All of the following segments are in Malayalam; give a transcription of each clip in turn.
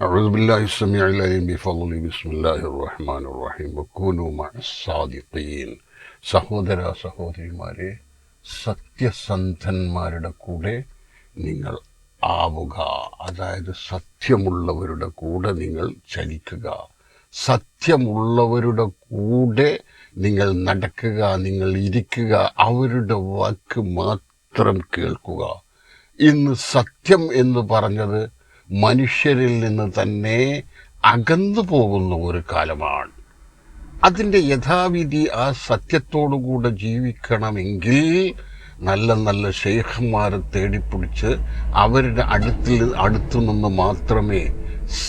أعوذ بالله السميع العليم بفضل بسم الله الرحمن الرحيم وكونوا مع الصادقين സഹോദര സഹോദരിമാരെ സത്യസന്ധന്മാരുടെ കൂടെ നിങ്ങൾ ആവുക അതായത് സത്യമുള്ളവരുടെ കൂടെ നിങ്ങൾ ചലിക്കുക സത്യമുള്ളവരുടെ കൂടെ നിങ്ങൾ നടക്കുക നിങ്ങൾ ഇരിക്കുക അവരുടെ വാക്ക് മാത്രം കേൾക്കുക ഇന്ന് സത്യം എന്ന് പറഞ്ഞത് മനുഷ്യരിൽ നിന്ന് തന്നെ അകന്നു പോകുന്ന ഒരു കാലമാണ്. അതിന്റെ യഥാവിധി ആ സത്യത്തോടുകൂടെ ജീവിക്കണമെങ്കിൽ നല്ല നല്ല ഷെയ്ഖന്മാരെ തേടിപ്പിടിച്ച് അവരുടെ അടുത്തിൽ അടുത്തു നിന്ന് മാത്രമേ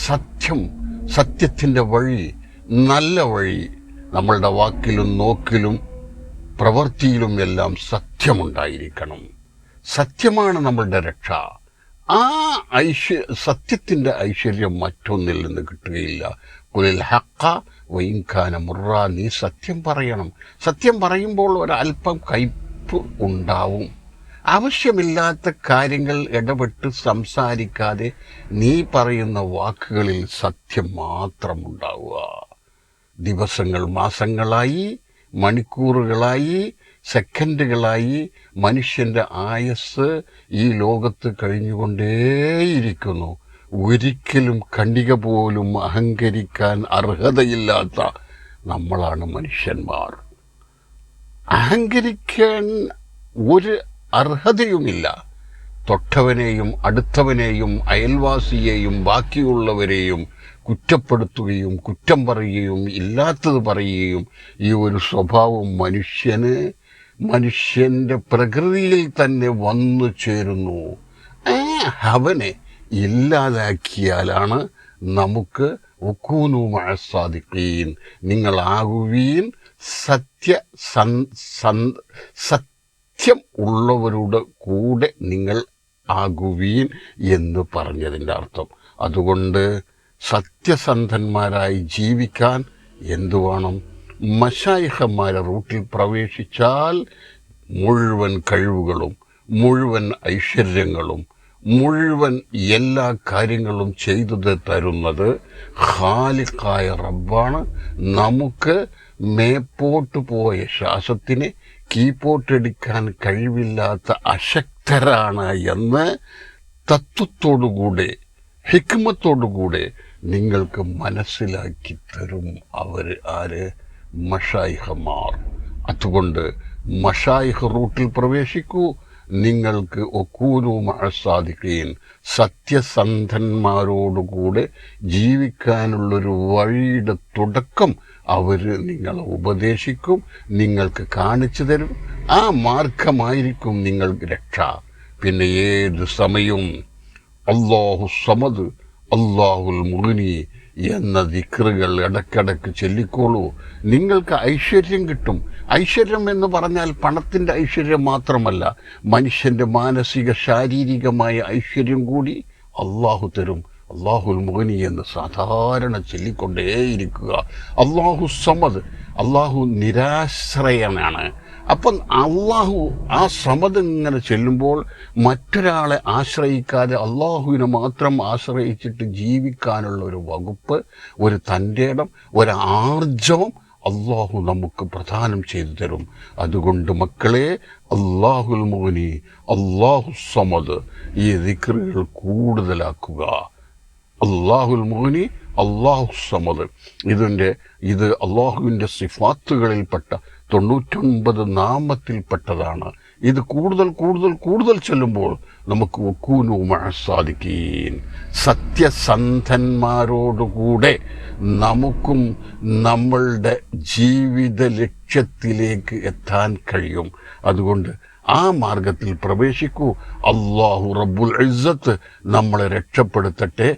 സത്യം സത്യത്തിന്റെ വഴി നല്ല വഴി നമ്മളുടെ വാക്കിലും നോക്കിലും പ്രവൃത്തിയിലും എല്ലാം സത്യമുണ്ടായിരിക്കണം. സത്യമാണ് നമ്മളുടെ രക്ഷ. ആ ഐശ്വര്യ സത്യത്തിന്റെ ഐശ്വര്യം മറ്റൊന്നിൽ നിന്ന് കിട്ടുകയില്ല. കുലിൽ ഹക്ക വൈൻഖാന മുറ. നീ സത്യം പറയണം. സത്യം പറയുമ്പോൾ ഒരല്പം കയ്പ് ഉണ്ടാവും. ആവശ്യമില്ലാത്ത കാര്യങ്ങൾ ഇടപെട്ട് സംസാരിക്കാതെ നീ പറയുന്ന വാക്കുകളിൽ സത്യം മാത്രം ഉണ്ടാവുക ദിവസങ്ങൾ മാസങ്ങളായി മണിക്കൂറുകളായി സെക്കൻഡുകളായി മനുഷ്യന്റെ ആയസ് ഈ ലോകത്ത് കഴിഞ്ഞുകൊണ്ടേയിരിക്കുന്നു. ഒരിക്കലും കണ്ടിക പോലും അഹങ്കരിക്കാൻ അർഹതയില്ലാത്ത നമ്മളാണ് മനുഷ്യന്മാർ. അഹങ്കരിക്കാൻ ഒരു അർഹതയുമില്ല. തൊട്ടവനെയും അടുത്തവനെയും അയൽവാസിയെയും ബാക്കിയുള്ളവരെയും കുറ്റപ്പെടുത്തുകയും കുറ്റം പറയുകയും ഇല്ലാത്തത് പറയുകയും ഈ ഒരു സ്വഭാവം മനുഷ്യന് മനുഷ്യന്റെ പ്രകൃതിയിൽ തന്നെ വന്നു ചേരുന്നു. ആ അവനെ ഇല്ലാതാക്കിയാലാണ് നമുക്ക് ഒക്കൂനുമായ സാധിക്കുകയും നിങ്ങളാകുവീൻ സത്യ സത്യം ഉള്ളവരുടെ കൂടെ നിങ്ങൾ ആകുവീൻ എന്ന് പറഞ്ഞതിന്റെ അർത്ഥം. അതുകൊണ്ട് സത്യസന്ധന്മാരായി ജീവിക്കാൻ എന്തു വേണം? മഷായിഹന്മാരെ റൂട്ടിൽ പ്രവേശിച്ചാൽ മുഴുവൻ കഴിവുകളും മുഴുവൻ ഐശ്വര്യങ്ങളും മുഴുവൻ എല്ലാ കാര്യങ്ങളും ചെയ്തു തരുന്നത് ഹാലിക്കായ റബ്ബാണ്. നമുക്ക് മേപ്പോട്ട് പോയ ശ്വാസത്തിനെ കീപ്പോട്ടെടുക്കാൻ കഴിവില്ലാത്ത അശക്തരാണ് എന്ന് തത്വത്തോടുകൂടെ ഹിക്മത്തോടുകൂടെ നിങ്ങൾക്ക് മനസ്സിലാക്കി തരും അവർ ആര്? മഷായിഹമാർ. അതുകൊണ്ട് മഷായിഹ റൂട്ടിൽ പ്രവേശിക്കൂ. നിങ്ങൾക്ക് ഒക്കൂനു സാധിക്കുകയും സത്യസന്ധന്മാരോടുകൂടെ ജീവിക്കാനുള്ളൊരു വഴിയുടെ തുടക്കം അവർ നിങ്ങളെ ഉപദേശിക്കും നിങ്ങൾക്ക് കാണിച്ചു തരും. ആ മാർഗമായിരിക്കും നിങ്ങൾക്ക് രക്ഷ. പിന്നെ ഏത് സമയവും അള്ളാഹു സമദ് അള്ളാഹുൽ മുഗിനി എന്ന ദിക്റുകൾ ഇടയ്ക്കിടയ്ക്ക് ചൊല്ലിക്കോളൂ. നിങ്ങൾക്ക് ഐശ്വര്യം കിട്ടും. ഐശ്വര്യം എന്ന് പറഞ്ഞാൽ പണത്തിന്റെ ഐശ്വര്യം മാത്രമല്ല മനുഷ്യന്റെ മാനസിക ശാരീരികമായ ഐശ്വര്യം കൂടി അള്ളാഹു തരും. അള്ളാഹുൽ മുഗനി എന്ന് സാധാരണ ചൊല്ലിക്കൊണ്ടേയിരിക്കുക. അള്ളാഹു സമദ്. അള്ളാഹു നിരാശ്രയനാണ്. അപ്പം അള്ളാഹു ആ സമത് ഇങ്ങനെ ചെല്ലുമ്പോൾ മറ്റൊരാളെ ആശ്രയിക്കാതെ അള്ളാഹുവിനെ മാത്രം ആശ്രയിച്ചിട്ട് ജീവിക്കാനുള്ള ഒരു വകുപ്പ് ഒരു തന്റെ ഇടം ഒരു ആർജവം അള്ളാഹു നമുക്ക് പ്രദാനം ചെയ്തു തരും. അതുകൊണ്ട് മക്കളെ അള്ളാഹുൽ മോനി അള്ളാഹു സമത് ഈ ദിക്റുകൾ കൂടുതലാക്കുക. അള്ളാഹുൽ മോനി അള്ളാഹു സമത് ഇതിന്റെ ഇത് അള്ളാഹുവിന്റെ സിഫാത്തുകളിൽപ്പെട്ട തൊണ്ണൂറ്റൊൻപത് നാമത്തിൽപ്പെട്ടതാണ്. ഇത് കൂടുതൽ കൂടുതൽ കൂടുതൽ ചെല്ലുമ്പോൾ നമുക്ക് സാധിക്കീൻ സത്യസന്ധന്മാരോടുകൂടെ നമുക്കും നമ്മളുടെ ജീവിത ലക്ഷ്യത്തിലേക്ക് എത്താൻ കഴിയും. അതുകൊണ്ട് ആ മാർഗത്തിൽ പ്രവേശിക്കൂ. അള്ളാഹു റബ്ബുൽ ഇസ്സത്ത് നമ്മളെ രക്ഷപ്പെടുത്തട്ടെ.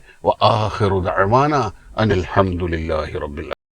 അനിൽ ഹംദുലില്ലാഹി റബ്ബിൽ